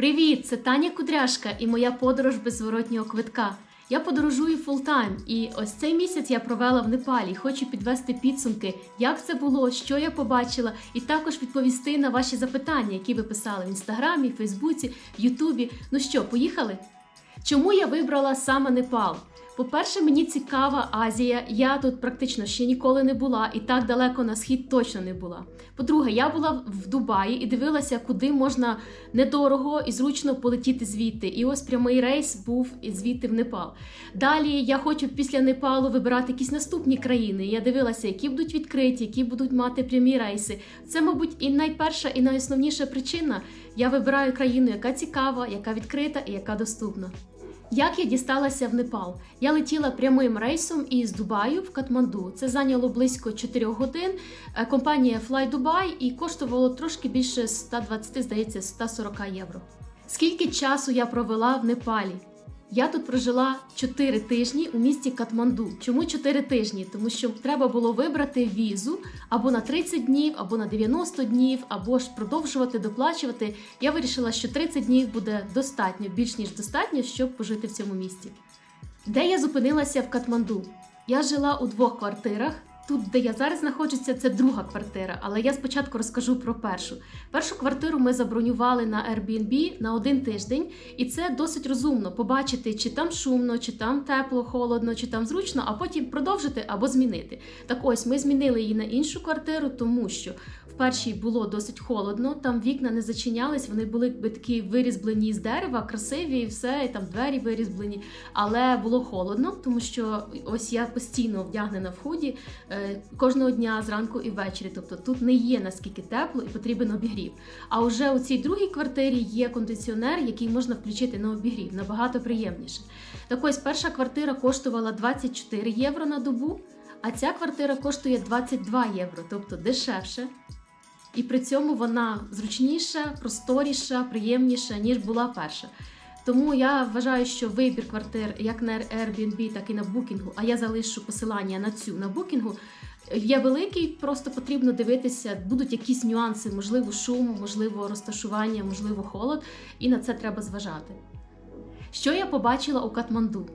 Привіт! Це Таня Кудряшка і моя подорож без зворотнього квитка. Я подорожую фултайм, і ось цей місяць я провела в Непалі. Хочу підвести підсумки, як це було, що я побачила, і також відповісти на ваші запитання, які ви писали в інстаграмі, Фейсбуці, Ютубі. Ну що, поїхали? Чому я вибрала саме Непал? По-перше, мені цікава Азія. Я тут практично ще ніколи не була і так далеко на схід точно не була. По-друге, я була в Дубаї і дивилася, куди можна недорого і зручно полетіти звідти. І ось прямий рейс був і звідти в Непал. Далі я хочу після Непалу вибирати якісь наступні країни. Я дивилася, які будуть відкриті, які будуть мати прямі рейси. Це, мабуть, і найперша, і найосновніша причина. Я вибираю країну, яка цікава, яка відкрита і яка доступна. Як я дісталася в Непал? Я летіла прямим рейсом із Дубаю в Катманду. Це зайняло близько 4 годин. Е, Компанія Fly Dubai і коштувало трошки більше 120, здається, 140 євро. Скільки часу я провела в Непалі? Я тут прожила 4 тижні у місті Катманду. Чому 4 тижні? Тому що треба було вибрати візу або на 30 днів, або на 90 днів, або ж продовжувати доплачувати. Я вирішила, що 30 днів буде достатньо, більш ніж достатньо, щоб пожити в цьому місті. Де я зупинилася в Катманду? Я жила у двох квартирах. Тут, де я зараз знаходжуся, це друга квартира, але я спочатку розкажу про першу. Першу квартиру ми забронювали на Airbnb на один тиждень, і це досить розумно побачити, чи там шумно, чи там тепло, холодно, чи там зручно, а потім продовжити або змінити. Так ось ми змінили її на іншу квартиру, тому що першій було досить холодно, там вікна не зачинялись, вони були такі вирізблені з дерева, красиві, і все, і там двері вирізблені. Але було холодно, тому що ось я постійно вдягнена в худі е, кожного дня зранку і ввечері. Тобто тут не є наскільки тепло і потрібен обігрів. А вже у цій другій квартирі є кондиціонер, який можна включити на обігрів, набагато приємніше. Так ось перша квартира коштувала 24 євро на добу, а ця квартира коштує 22 євро, тобто дешевше. І при цьому вона зручніша, просторіша, приємніша, ніж була перша. Тому я вважаю, що вибір квартир як на Airbnb, так і на Booking, а я залишу посилання на цю на Booking, є великий, просто потрібно дивитися, будуть якісь нюанси, можливо, шум, можливо, розташування, можливо, холод, і на це треба зважати. Що я побачила у Катманду?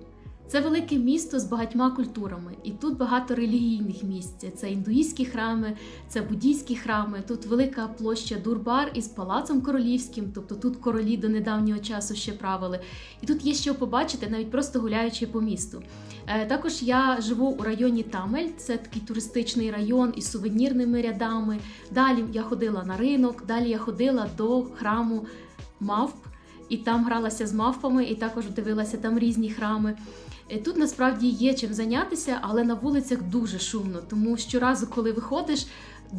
Це велике місто з багатьма культурами, і тут багато релігійних місць. Це індуїзькі храми, це буддійські храми. Тут велика площа Дурбар із палацом королівським, тобто тут королі до недавнього часу ще правили. І тут є що побачити, навіть просто гуляючи по місту. Е, Також я живу у районі Тамель, це такий туристичний район із сувенірними рядами. Далі я ходила на ринок, далі я ходила до храму мавп. І там гралася з мавпами, і також дивилася там різні храми. Е, Тут насправді є чим зайнятися, але на вулицях дуже шумно. Тому щоразу, коли виходиш,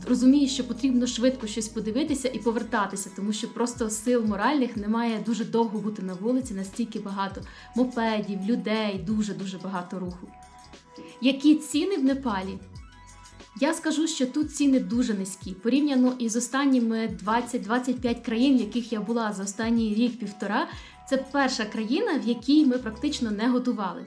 розумієш, що потрібно швидко щось подивитися і повертатися, тому що просто сил моральних немає дуже довго бути на вулиці, настільки багато мопедів, людей, дуже дуже багато руху. Які ціни в Непалі? Я скажу, що тут ціни дуже низькі порівняно із останніми 20-25 країн, в яких я була за останній рік-півтора. Це перша країна, в якій ми практично не готували.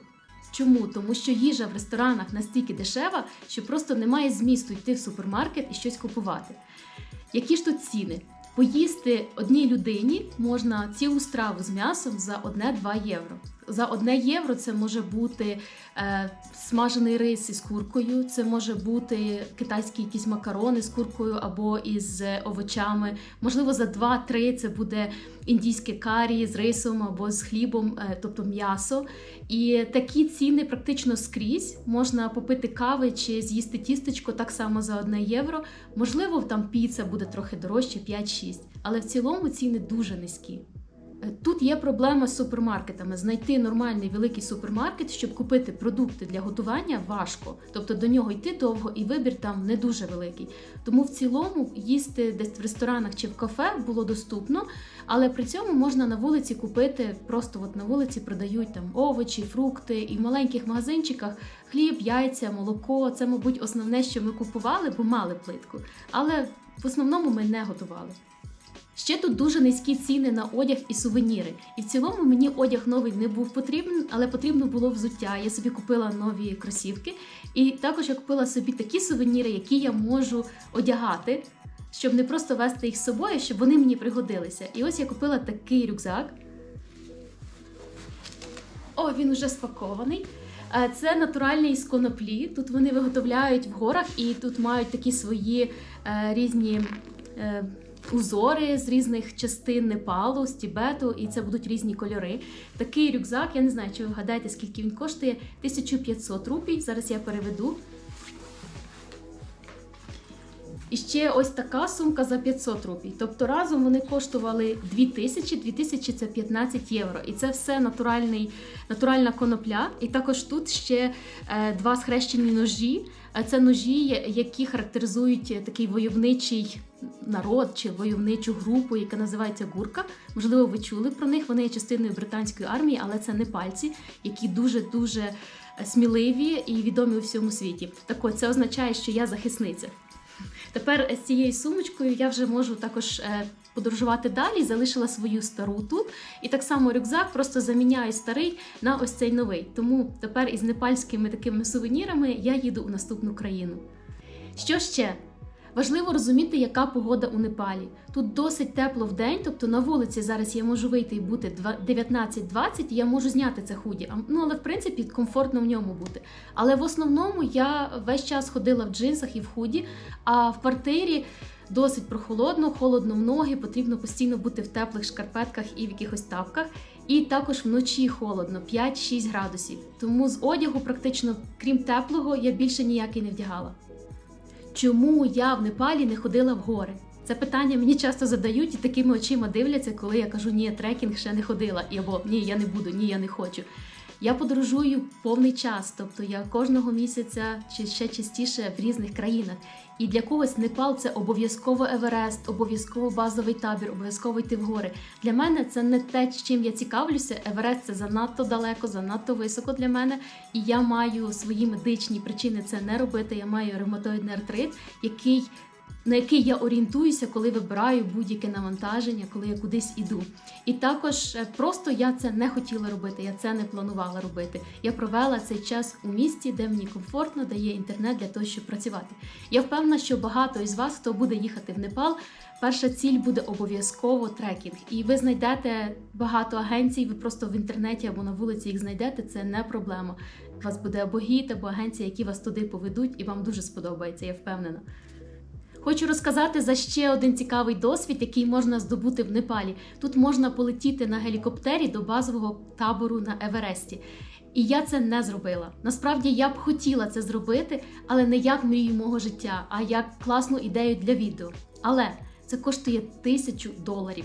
Чому? Тому що їжа в ресторанах настільки дешева, що просто немає змісту йти в супермаркет і щось купувати. Які ж тут ціни? Поїсти одній людині можна цілу страву з м'ясом за 1-2 євро. За 1 євро це може бути е, смажений рис із куркою, це може бути китайські якісь макарони з куркою або із овочами. Можливо, за 2-3 це буде індійське карі з рисом або з хлібом, е, тобто м'ясо. І такі ціни практично скрізь. Можна попити кави чи з'їсти тістечко так само за 1 євро. Можливо, там піца буде трохи дорожче 5-6, але в цілому ціни дуже низькі. Е, Тут є проблема з супермаркетами. Знайти нормальний великий супермаркет, щоб купити продукти для готування, важко. Тобто до нього йти довго і вибір там не дуже великий. Тому в цілому їсти десь в ресторанах чи в кафе було доступно, але при цьому можна на вулиці купити, просто от на вулиці продають там овочі, фрукти і в маленьких магазинчиках хліб, яйця, молоко. Це, мабуть, основне, що ми купували, бо мали плитку. Але в основному ми не готували. Ще тут дуже низькі ціни на одяг і сувеніри. І в цілому мені одяг новий не був потрібен, але потрібно було взуття. Я собі купила нові кросівки, і також я купила собі такі сувеніри, які я можу одягати. щоб не просто вести їх з собою, щоб вони мені пригодилися. І ось я купила такий рюкзак. О, він уже спакований. Е, Це натуральний з коноплі. Тут вони виготовляють в горах і тут мають такі свої е, різні е, узори з різних частин Непалу, з Тібету, і це будуть різні кольори. Такий рюкзак, я не знаю, чи ви вгадаєте, скільки він коштує. 1500 рупій. Зараз я переведу. І ще ось така сумка за 500 рупій. Тобто разом вони коштували 2000, 2000 це 15 євро. І це все натуральний, натуральна конопля. І також тут ще е, два схрещені ножі. Е, Це ножі, які характеризують е, такий войовничий народ чи войовничу групу, яка називається гурка. Можливо, ви чули про них. Вони є частиною британської армії, але це не пальці, які дуже дуже сміливі і відомі у всьому світі. Так от це означає, що я захисниця. Тепер з цією сумочкою я вже можу також е, подорожувати далі. Залишила свою стару тут. І так само рюкзак просто заміняю старий на ось цей новий. Тому тепер із непальськими такими сувенірами я їду у наступну країну. Що ще? Важливо розуміти, яка погода у Непалі. Тут досить тепло в день, тобто на вулиці зараз я можу вийти і бути два- 19-20, і я можу зняти це худі. Ну але в принципі комфортно в ньому бути. Але в основному я весь час ходила в джинсах і в худі, а в квартирі досить прохолодно, холодно в ноги, потрібно постійно бути в теплих шкарпетках і в якихось тапках. І також вночі холодно, 5-6 градусів. Тому з одягу, практично, крім теплого, я більше ніякий не вдягала. Чому я в Непалі не ходила в гори? Це питання мені часто задають і такими очима дивляться, коли я кажу, ні, трекінг ще не ходила, і або ні, я не буду, ні, я не хочу. Я подорожую повний час, тобто я кожного місяця чи ще частіше в різних країнах. І для когось Непал це обов'язково Еверест, обов'язково базовий табір, обов'язково йти в гори. Для мене це не те, чим я цікавлюся. Еверест це занадто далеко, занадто високо для мене. І я маю свої медичні причини це не робити. Я маю ревматоїдний артрит, який на який я орієнтуюся, коли вибираю будь-яке навантаження, коли я кудись іду. І також е, просто я це не хотіла робити, я це не планувала робити. Я провела цей час у місті, де мені комфортно, де є інтернет для того, щоб працювати. Я впевнена, що багато із вас, хто буде їхати в Непал, перша ціль буде обов'язково трекінг. І ви знайдете багато агенцій, ви просто в інтернеті або на вулиці їх знайдете. Це не проблема. У вас буде або гід, або агенція, які вас туди поведуть, і вам дуже сподобається, я впевнена. Хочу розказати за ще один цікавий досвід, який можна здобути в Непалі. Тут можна полетіти на гелікоптері до базового табору на Евересті. І я це не зробила. Насправді я б хотіла це зробити, але не як мрію мого життя, а як класну ідею для відео. Але це коштує тисячу доларів.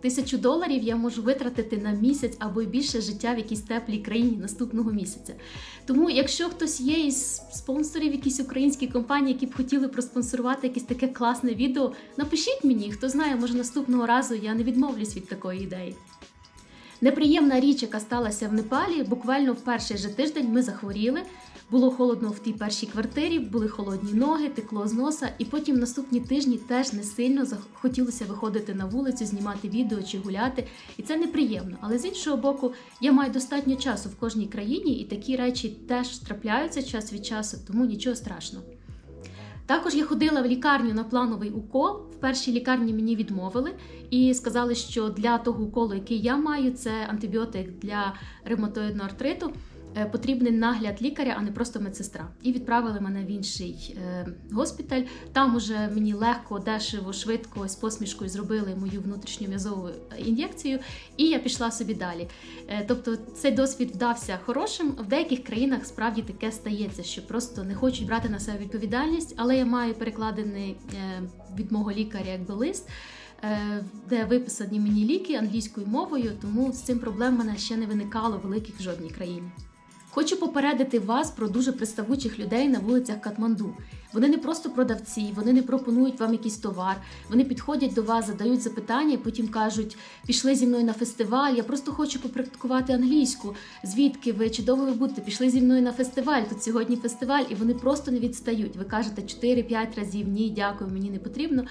Тисячу доларів я можу витратити на місяць або й більше життя в якійсь теплій країні наступного місяця. Тому, якщо хтось є із спонсорів, якісь українські компанії, які б хотіли проспонсорувати якесь таке класне відео, напишіть мені, хто знає, може наступного разу я не відмовлюсь від такої ідеї. Неприємна річ, яка сталася в Непалі, буквально в перший же тиждень ми захворіли. Було холодно в тій першій квартирі, були холодні ноги, текло з носа, і потім наступні тижні теж не сильно захотілося виходити на вулицю, знімати відео чи гуляти. І це неприємно. Але з іншого боку, я маю достатньо часу в кожній країні, і такі речі теж трапляються час від часу, тому нічого страшного. Також я ходила в лікарню на плановий укол. В першій лікарні мені відмовили і сказали, що для того уколу, який я маю, це антибіотик для ревматоїдного артриту. Е, Потрібен нагляд лікаря, а не просто медсестра. І відправили мене в інший е, госпіталь. Там уже мені легко, дешево, швидко з посмішкою зробили мою внутрішню м'язову ін'єкцію, і я пішла собі далі. Е, тобто цей досвід вдався хорошим. В деяких країнах справді таке стається, що просто не хочуть брати на себе відповідальність, але я маю перекладений від мого лікаря якби лист. Де виписані мені ліки англійською мовою, тому з цим проблем в мене ще не виникало великих в жодній країні. Хочу попередити вас про дуже приставучих людей на вулицях Катманду. Вони не просто продавці, вони не пропонують вам якийсь товар. Вони підходять до вас, задають запитання, і потім кажуть: пішли зі мною на фестиваль, я просто хочу попрактикувати англійську. Звідки ви? Чи довго ви будете? Пішли зі мною на фестиваль. Тут сьогодні фестиваль, і вони просто не відстають. Ви кажете 4-5 разів ні, дякую, мені не потрібно.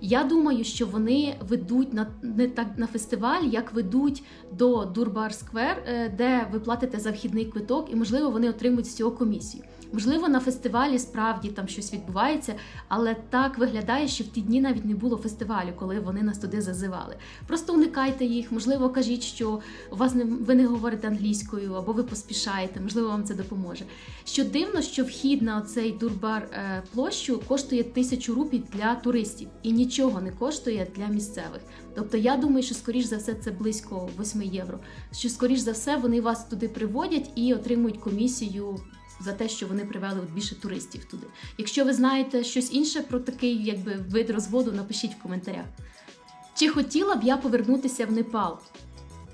Я думаю, що вони ведуть на не так на фестиваль, як ведуть до Дурбар Сквер, де ви платите за вхідний квиток, і можливо вони отримують з цього комісію. Можливо, на фестивалі справді там щось відбувається, але так виглядає, що в ті дні навіть не було фестивалю, коли вони нас туди зазивали. Просто уникайте їх, можливо, кажіть, що у вас не ви не говорите англійською або ви поспішаєте, можливо, вам це допоможе. Що дивно, що вхід на цей дурбар е, площу коштує тисячу рупій для туристів і нічого не коштує для місцевих. Тобто я думаю, що скоріш за все це близько 8 євро. Що скоріш за все вони вас туди приводять і отримують комісію. За те, що вони привели от більше туристів туди. Якщо ви знаєте щось інше про такий якби вид розводу, напишіть в коментарях. Чи хотіла б я повернутися в Непал?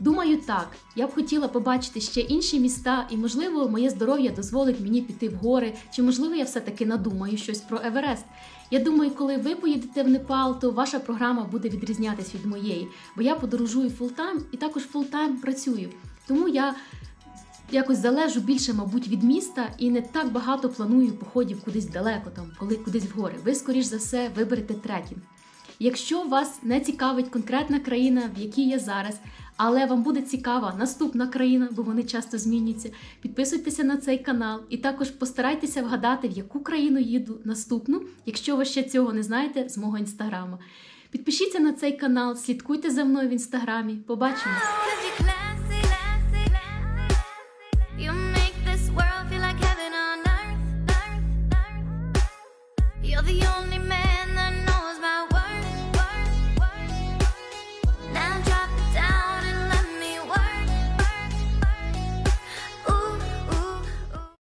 Думаю, так. Я б хотіла побачити ще інші міста, і, можливо, моє здоров'я дозволить мені піти в гори, чи можливо я все-таки надумаю щось про Еверест. Я думаю, коли ви поїдете в Непал, то ваша програма буде відрізнятись від моєї, бо я подорожую фултайм і також фултайм працюю. Тому я якось залежу більше, мабуть, від міста і не так багато планую походів кудись далеко, там, коли кудись в гори. Ви, скоріш за все, виберете трекінг. Якщо вас не цікавить конкретна країна, в якій я зараз, але вам буде цікава наступна країна, бо вони часто змінюються, підписуйтеся на цей канал і також постарайтеся вгадати, в яку країну їду наступну, якщо ви ще цього не знаєте з мого інстаграму. Підпишіться на цей канал, слідкуйте за мною в інстаграмі. Побачимось!